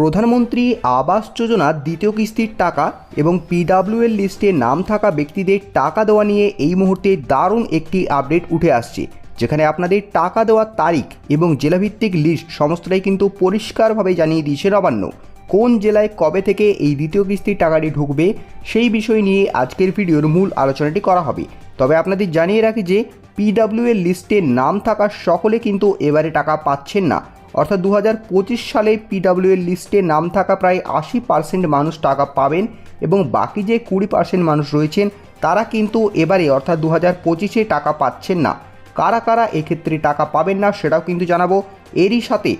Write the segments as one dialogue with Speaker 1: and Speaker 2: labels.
Speaker 1: প্রধানমন্ত্রী আবাস যোজনার দ্বিতীয় কিস্তির টাকা এবং পিডাব্লিউএল লিস্টে নাম থাকা ব্যক্তিদের টাকা দেওয়া নিয়ে এই মুহূর্তে দারুণ একটি আপডেট উঠে আসছে। যেখানে আপনাদের টাকা দেওয়ার তারিখ এবং জেলাভিত্তিক লিস্ট সমস্তটাই কিন্তু পরিষ্কারভাবে জানিয়ে দিয়েছে নবান্ন কোন জেলায় কবে থেকে এই দ্বিতীয় কিস্তির টাকাটি ঢুকবে সেই বিষয় নিয়ে আজকের ভিডিওর মূল আলোচনাটি করা হবে। তবে আপনাদের জানিয়ে রাখি যে পিডাব্লিউএল লিস্টে নাম থাকা সকলে কিন্তু এবারে টাকা পাচ্ছেন না। অর্থাৎ দু হাজার পঁচিশ সালে পিডাব্লিউএল লিস্টে নাম থাকা প্রায় আশি পার্সেন্ট মানুষ টাকা পাবেন এবং বাকি যে কুড়ি পার্সেন্ট মানুষ রয়েছেন, তারা কিন্তু এবারে অর্থাৎ দু হাজার পঁচিশে টাকা পাচ্ছেন না। কারা কারা এক্ষেত্রে টাকা পাবেন না সেটাও কিন্তু জানাব। এরই সাথে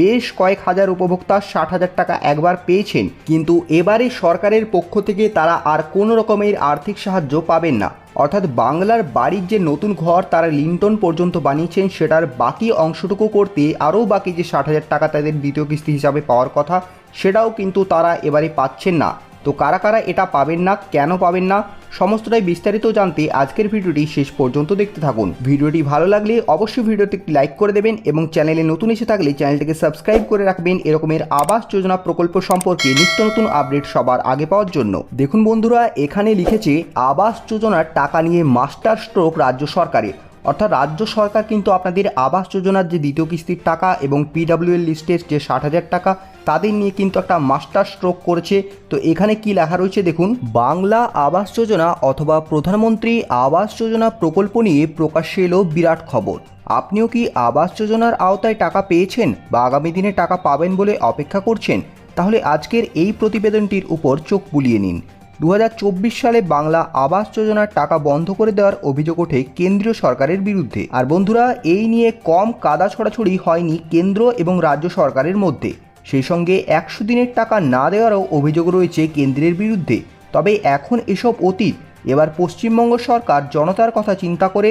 Speaker 1: বেশ কয়েক হাজার উপভোক্তা ষাট হাজার টাকা একবার পেয়েছেন, কিন্তু এবারে সরকারের পক্ষ থেকে তারা আর কোনো রকমের আর্থিক সাহায্য পাবেন না। অর্থাৎ বাংলার বাড়ির যে নতুন ঘর তারা লিন্টন পর্যন্ত বানিয়েছেন, সেটার বাকি অংশটুকু করতে আরও বাকি যে ষাট হাজার টাকা তাদের দ্বিতীয় কিস্তি হিসাবে পাওয়ার কথা, সেটাও কিন্তু তারা এবারে পাচ্ছেন না। তো কারা কারা এটা পাবেন না, কেন পাবেন না, সমস্তটাই বিস্তারিত জানতে আজকের ভিডিওটি শেষ পর্যন্ত দেখতে থাকুন। ভিডিওটি ভালো লাগলে অবশ্যই ভিডিওটি একটি লাইক করে দেবেন এবং চ্যানেলে নতুন এসে থাকলে চ্যানেলটিকে সাবস্ক্রাইব করে রাখবেন এরকমের আবাস যোজনা প্রকল্প সম্পর্কে নিত্য নতুন আপডেট সবার আগে পাওয়ার জন্য। দেখুন বন্ধুরা, এখানে লিখেছে, আবাস যোজনার টাকা নিয়ে মাস্টার স্ট্রোক রাজ্য সরকারের। অর্থাৎ রাজ্য সরকার কিন্তু আপনাদের আবাস যোজনার যে দ্বিতীয় কিস্তির টাকা এবং পিডাব্লিউএল লিস্টের যে ষাট হাজার টাকা, তাদের নিয়ে কিন্তু একটা মাস্টার স্ট্রোক করেছে। তো এখানে কি লেখা রয়েছে দেখুন, বাংলা আবাস যোজনা অথবা প্রধানমন্ত্রী আবাস যোজনা প্রকল্প নিয়ে প্রকাশ্যে এলো বিরাট খবর। আপনিও কি আবাস যোজনার আওতায় টাকা পেয়েছেন বা আগামী দিনে টাকা পাবেন বলে অপেক্ষা করছেন? তাহলে আজকের এই প্রতিবেদনটির উপর চোখ বুলিয়ে নিন। দু হাজার চব্বিশ সালে বাংলা আবাস যোজনার টাকা বন্ধ করে দেওয়ার অভিযোগ ওঠে কেন্দ্রীয় সরকারের বিরুদ্ধে। আর বন্ধুরা, এই নিয়ে কম কাদা ছড়াছড়ি হয়নি কেন্দ্র এবং রাজ্য সরকারের মধ্যে। সেই সঙ্গে একশো দিনের টাকা না দেওয়ারও অভিযোগ রয়েছে কেন্দ্রের বিরুদ্ধে। তবে এখন এসব অতীত। এবার পশ্চিমবঙ্গ সরকার জনতার কথা চিন্তা করে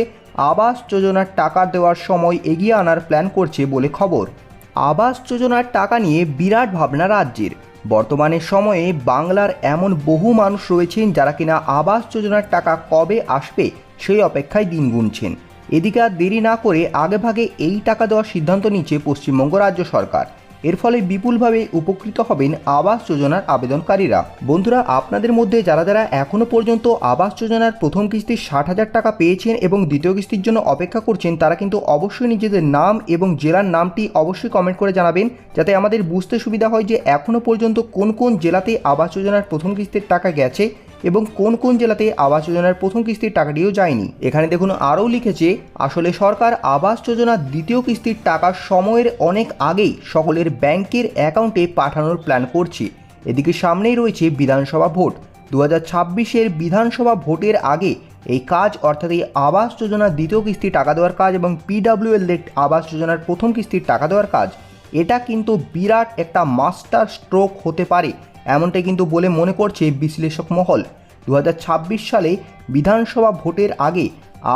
Speaker 1: আবাস যোজনার টাকা দেওয়ার সময় এগিয়ে আনার প্ল্যান করছে বলে খবর। আবাস যোজনার টাকা নিয়ে বিরাট ভাবনা রাজ্যের। বর্তমানে সময়ে বাংলার এমন বহু মানুষ রয়েছেন যারা কিনা আবাস যোজনার টাকা কবে আসবে সেই অপেক্ষায় দিন গুনছেন। এদিকে আর দেরি না করে আগেভাগে এই টাকা দেওয়ার সিদ্ধান্ত নিচ্ছে পশ্চিমবঙ্গ রাজ্য সরকার। এর ফলে বিপুলভাবে উপকৃত হবেন আবাস যোজনার আবেদনকারীরা। বন্ধুরা, আপনাদের মধ্যে যারা যারা এখনও পর্যন্ত আবাস যোজনার প্রথম কিস্তির ষাট হাজার টাকা পেয়েছেন এবং দ্বিতীয় কিস্তির জন্য অপেক্ষা করছেন, তারা কিন্তু অবশ্যই নিজেদের নাম এবং জেলার নামটি অবশ্যই কমেন্ট করে জানাবেন, যাতে আমাদের বুঝতে সুবিধা হয় যে এখনও পর্যন্ত কোন কোন জেলাতে আবাস যোজনার প্রথম কিস্তির টাকা গেছে এবং কোন কোন জেলাতে আবাস যোজনার প্রথম কিস্তির টাকাটিও যায়নি। এখানে দেখুন আরও লিখেছে, আসলে সরকার আবাস যোজনার দ্বিতীয় কিস্তির টাকা সময়ের অনেক আগেই সকলের ব্যাংকের অ্যাকাউন্টে পাঠানোর প্ল্যান করছে। এদিকে সামনেই রয়েছে বিধানসভা ভোট। দু হাজার বিধানসভা ভোটের আগে এই কাজ, অর্থাৎ এই আবাস যোজনার দ্বিতীয় কিস্তি টাকা দেওয়ার কাজ এবং পিডাব্লিউএল আবাস যোজনার প্রথম কিস্তির টাকা দেওয়ার কাজ, এটা কিন্তু বিরাট একটা মাস্টার স্ট্রোক হতে পারে। এমনটাই কিন্তু বলে মনে করছে বিশ্লেষক মহল। দু হাজার ছাব্বিশ সালে বিধানসভা ভোটের আগে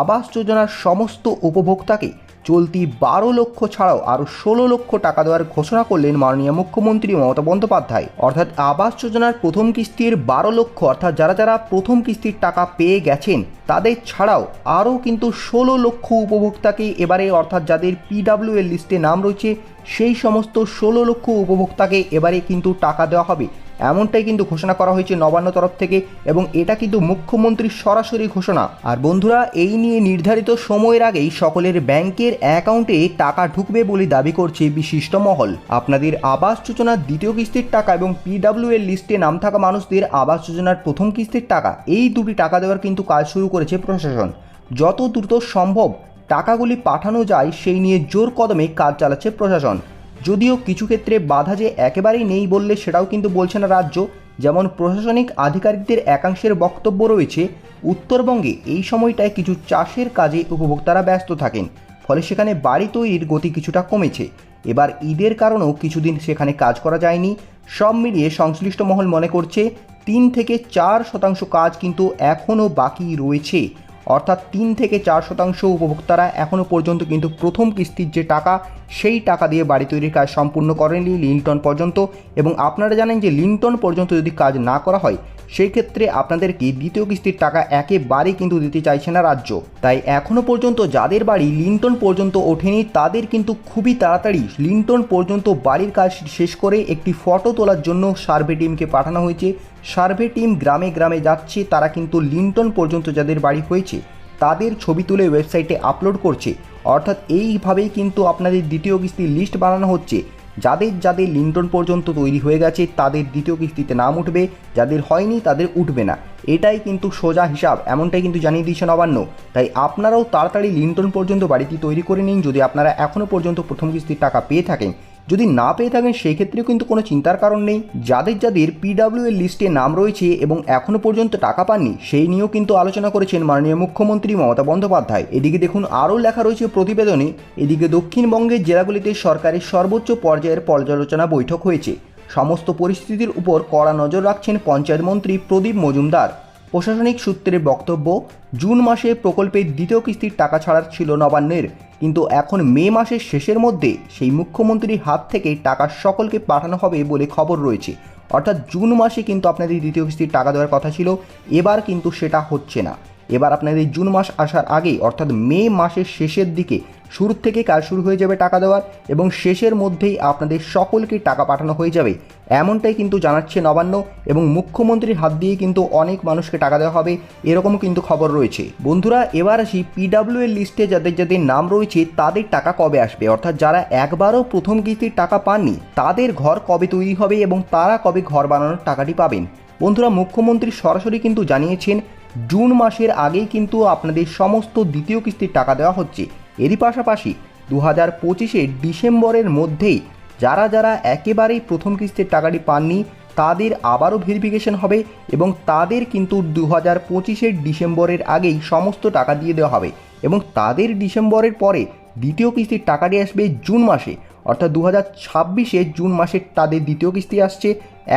Speaker 1: আবাস যোজনার সমস্ত উপভোক্তাকে চলতি বারো লক্ষ ছাড়াও আরও ষোলো লক্ষ টাকা দেওয়ার ঘোষণা করলেন মাননীয় মুখ্যমন্ত্রী মমতা বন্দ্যোপাধ্যায়। অর্থাৎ আবাস যোজনার প্রথম কিস্তির বারো লক্ষ, অর্থাৎ যারা যারা প্রথম কিস্তির টাকা পেয়ে গেছেন, তাদের ছাড়াও আরও কিন্তু ষোলো লক্ষ উপভোক্তাকে এবারে, অর্থাৎ যাদের পিডাব্লিউএল লিস্টে নাম রয়েছে, সেই সমস্ত ষোলো লক্ষ উপভোক্তাকে এবারে কিন্তু টাকা দেওয়া হবে। এমনটাই কিন্তু ঘোষণা করা হয়েছে নবান্ন তরফ থেকে এবং এটা কিন্তু মুখ্যমন্ত্রীর সরাসরি ঘোষণা। আর বন্ধুরা, এই নিয়ে নির্ধারিত সময়ের আগেই সকলের ব্যাংকের অ্যাকাউন্টে টাকা ঢুকবে বলে দাবি করছে বিশিষ্ট মহল। আপনাদের আবাস যোজনার দ্বিতীয় কিস্তির টাকা এবং পিডাব্লিউ এর লিস্টে নাম থাকা মানুষদের আবাস যোজনার প্রথম কিস্তির টাকা, এই দুটি টাকা দেওয়ার কিন্তু কাজ শুরু করেছে প্রশাসন। যত দ্রুত সম্ভব টাকাগুলি পাঠানো যায়, সেই নিয়ে জোর কদমে কাজ চালাচ্ছে প্রশাসন। যদিও কিছু ক্ষেত্রে বাধা যে একেবারেই নেই বললে সেটাও কিন্তু বলছে না রাজ্য। যেমন প্রশাসনিক আধিকারিকদের একাংশের বক্তব্য রয়েছে, উত্তরবঙ্গে এই সময়টায় কিছু চাষের কাজে উপভোক্তারা ব্যস্ত থাকেন, ফলে সেখানে বাড়ি তৈরির গতি কিছুটা কমেছে। এবার ঈদের কারণেও কিছুদিন সেখানে কাজ করা যায়নি। সব মিলিয়ে সংশ্লিষ্ট মহল মনে করছে, তিন থেকে চার শতাংশ কাজ কিন্তু এখনও বাকি রয়েছে। অর্থাৎ তিন থেকে চার শতাংশ উপভোক্তারা এখনও পর্যন্ত কিন্তু প্রথম কিস্তির যে টাকা, সেই টাকা দিয়ে বাড়ি তৈরির কাজ সম্পূর্ণ করেনি লিন্টন পর্যন্ত। এবং আপনারা জানেন যে লিন্টন পর্যন্ত যদি কাজ না করা হয়, সেই ক্ষেত্রে আপনাদেরকে দ্বিতীয় কিস্তির টাকা একেবারেই কিন্তু দিতে চাইছে না রাজ্য। তাই এখনও পর্যন্ত যাদের বাড়ি লিন্টন পর্যন্ত ওঠেনি, তাদের কিন্তু খুবই তাড়াতাড়ি লিন্টন পর্যন্ত বাড়ির কাজ শেষ করে একটি ফটো তোলার জন্য সার্ভে টিমকে পাঠানো হয়েছে। সার্ভে টিম গ্রামে গ্রামে যাচ্ছে, তারা কিন্তু লিন্টন পর্যন্ত যাদের বাড়ি হয়েছে, তাদের ছবি তুলে ওয়েবসাইটে আপলোড করছে। অর্থাৎ এইভাবেই কিন্তু আপনাদের দ্বিতীয় কিস্তির লিস্ট বানানো হচ্ছে। যাদের যাদের লিন্টন পর্যন্ত তৈরি হয়ে গেছে, তাদের দ্বিতীয় কিস্তিতে নাম উঠবে, যাদের হয়নি তাদের উঠবে না। এটাই কিন্তু সোজা হিসাব, এমনটাই কিন্তু জানিয়ে দিয়েছে নবান্ন তাই আপনারাও তাড়াতাড়ি লিন্টন পর্যন্ত বাড়িটি তৈরি করে নিন, যদি আপনারা এখনও পর্যন্ত প্রথম কিস্তির টাকা পেয়ে থাকেন। যদি না পেয়ে থাকেন, সেই ক্ষেত্রেও কিন্তু কোনো চিন্তার কারণ নেই। যাদের যাদের পিডাব্লিউ এর লিস্টে নাম রয়েছে এবং এখনও পর্যন্ত টাকা পাননি, সেই নিয়েও কিন্তু আলোচনা করেছেন মাননীয় মুখ্যমন্ত্রী মমতা বন্দ্যোপাধ্যায়। এদিকে দেখুন, আরও লেখা রয়েছে প্রতিবেদনে, এদিকে দক্ষিণবঙ্গের জেলাগুলিতে সরকারের সর্বোচ্চ পর্যায়ের পর্যালোচনা বৈঠক হয়েছে। সমস্ত পরিস্থিতির উপর কড়া নজর রাখছেন পঞ্চায়েত মন্ত্রী প্রদীপ মজুমদার। প্রশাসনিক সূত্রের বক্তব্য, জুন মাসে প্রকল্পের দ্বিতীয় কিস্তির টাকা ছাড়ার ছিল নবান্নের। কিন্তু এখন মে মাসের শেষের মধ্যে সেই মুখ্যমন্ত্রীর হাত থেকে টাকা সকলকে পাঠানো হবে বলে খবর রয়েছে। অর্থাৎ জুন মাসে কিন্তু আপনাদের দ্বিতীয় কিস্তির টাকা দেওয়ার কথা ছিল, এবার কিন্তু সেটা হচ্ছে না। এবার আপনাদের জুন মাস আসার আগে অর্থাৎ মে মাসের শেষের দিকে শুরু থেকে কাজ শুরু হয়ে যাবে টাকা দেওয়ার এবং শেষের মধ্যেই আপনাদের সকলকে টাকা পাঠানো হয়ে যাবে। এমনটাই কিন্তু জানাচ্ছে নবান্ন এবং মুখ্যমন্ত্রীর হাত দিয়ে কিন্তু অনেক মানুষকে টাকা দেওয়া হবে এরকম কিন্তু খবর রয়েছে। বন্ধুরা, এবার আসি পিডাব্লিউ এর লিস্টে যাদের যাদের নাম রয়েছে, তাদের টাকা কবে আসবে? অর্থাৎ যারা একবারও প্রথম কিস্তির টাকা পাননি, তাদের ঘর কবে তৈরি হবে এবং তারা কবে ঘর বানানোর টাকাটি পাবেন? বন্ধুরা, মুখ্যমন্ত্রী সরাসরি কিন্তু জানিয়েছেন, জুন মাসের আগেই কিন্তু আপনাদের সমস্ত দ্বিতীয় কিস্তির টাকা দেওয়া হচ্ছে। এরই পাশাপাশি দু হাজার পঁচিশে ডিসেম্বরের মধ্যেই যারা যারা একেবারেই প্রথম কিস্তির টাকাটি পাননি, তাদের আবারও ভেরিফিকেশন হবে এবং তাদের কিন্তু দু হাজার পঁচিশের ডিসেম্বরের আগেই সমস্ত টাকা দিয়ে দেওয়া হবে এবং তাদের ডিসেম্বরের পরে দ্বিতীয় কিস্তির টাকাটি আসবে জুন মাসে। অর্থাৎ দু হাজার ছাব্বিশে জুন মাসে তাদের দ্বিতীয় কিস্তি আসছে।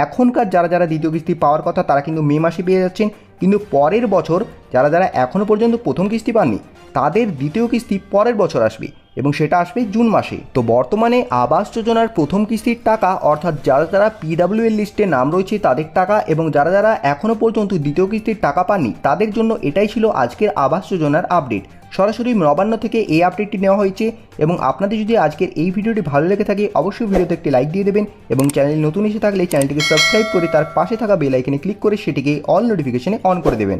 Speaker 1: এখনকার যারা যারা দ্বিতীয় কিস্তি পাওয়ার কথা, তারা কিন্তু মে মাসে পেয়ে যাচ্ছেন। কিন্তু পরের বছর যারা যারা এখনও পর্যন্ত প্রথম কিস্তি পাননি তাদের দ্বিতীয় কিস্তি পরের বছর আসবে এবং সেটা আসবে জুন মাসে। তো বর্তমানে আবাস যোজনার প্রথম কিস্তির টাকা, অর্থাৎ যারা যারা পিডাব্লিউ এর লিস্টে নাম রয়েছে তাদের টাকা এবং যারা যারা এখনও পর্যন্ত দ্বিতীয় কিস্তির টাকা পাননি, তাদের জন্য এটাই ছিল আজকের আবাস যোজনার আপডেট সরাসরি নবান্ন থেকে এই আপডেটটি নেওয়া হয়েছে এবং আপনাদের যদি আজকের এই ভিডিওটি ভালো লেগে থাকে, অবশ্যই ভিডিওতে একটি লাইক দিয়ে দেবেন এবং চ্যানেল নতুন এসে থাকলে চ্যানেলটিকে সাবস্ক্রাইব করে তার পাশে থাকা বেল আইকনে ক্লিক করে সেটিকে অল নোটিফিকেশনে অন করে দেবেন।